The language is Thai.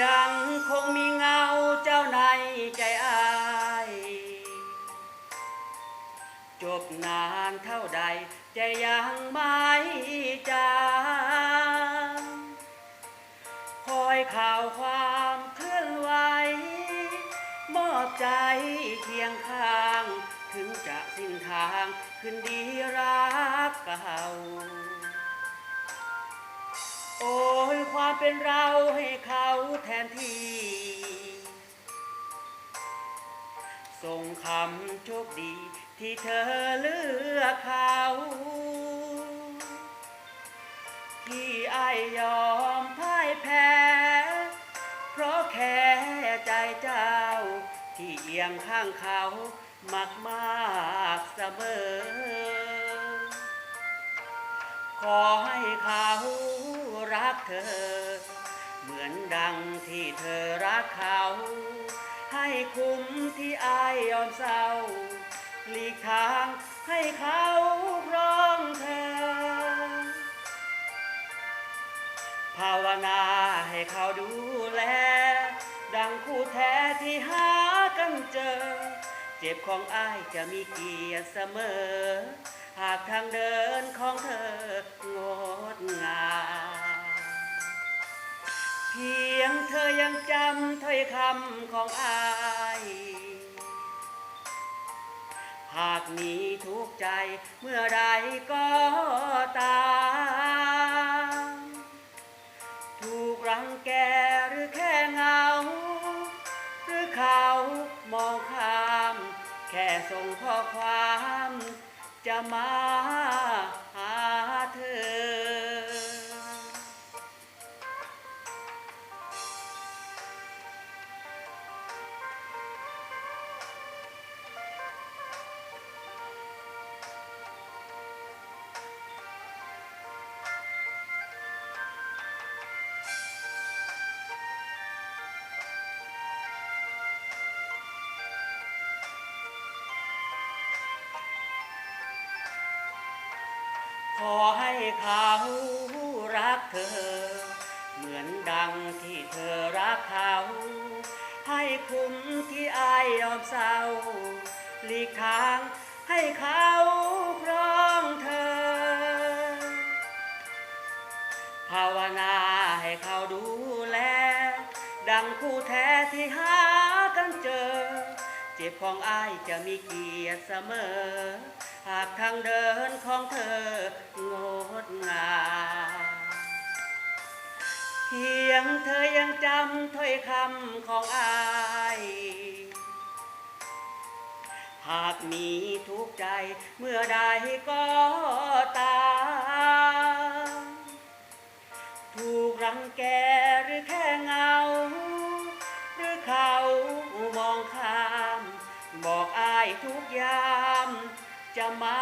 ยังคงมีเงาเจ้าในใจอายจบนานเท่าใดจะยังไม่จางคอยข่าวความเคลื่อนไหวมอบใจเคียงข้าง ถึงจะสิ้นทางคืนดีรักเก่า โอ้ยความเป็นเราให้เขาแทนที่ ส่งคำโชคดีที่เธอเลือกเขาที่ไอยอมพ่ายแพ้ เพราะแค่ใจเจ้า ที่เอียงข้างเขามากมากเสมอ ขอให้เขา กเธอ เหมือนดังที่เธอรักเขา ให้คุ้มที่อายยอมเศร้า หลีกทางให้เขาครองเธอ ภาวนาให้เขาดูแล ดังคู่แท้ที่หากันเจอ เจ็บของอายจะมีเกียรติเสมอหากทางเดินของเธองดงาม ยงเธอยังจำถ้อยคำของอาย หากมีทุกข์ใจเมื่อใดก็ตามถูกรังแกหรือแค่เงา หรือเขามองข้าม แค่ส่งข้อความจะมาหาเธอ ขอให้เขารักเธอ เหมือนดังที่เธอรักเขา ให้คุ้มที่อายยอมเศร้าหลีกทางให้เขาครองเธอ ภาวนาให้เขาดูแล ดังคู่แท้ที่หากันเจอ เจ็บของอายจะมีเกียรติเสมอ หากทางเดินของเธอ ดงามเพียงเธอยังจำถ้อยคำของอายหากมีทุกข์ใจเมื่อใดก็ตามถูกรังแกหรือแค่เงา หรือเขามองข้าม บอกอายทุกยามจะมา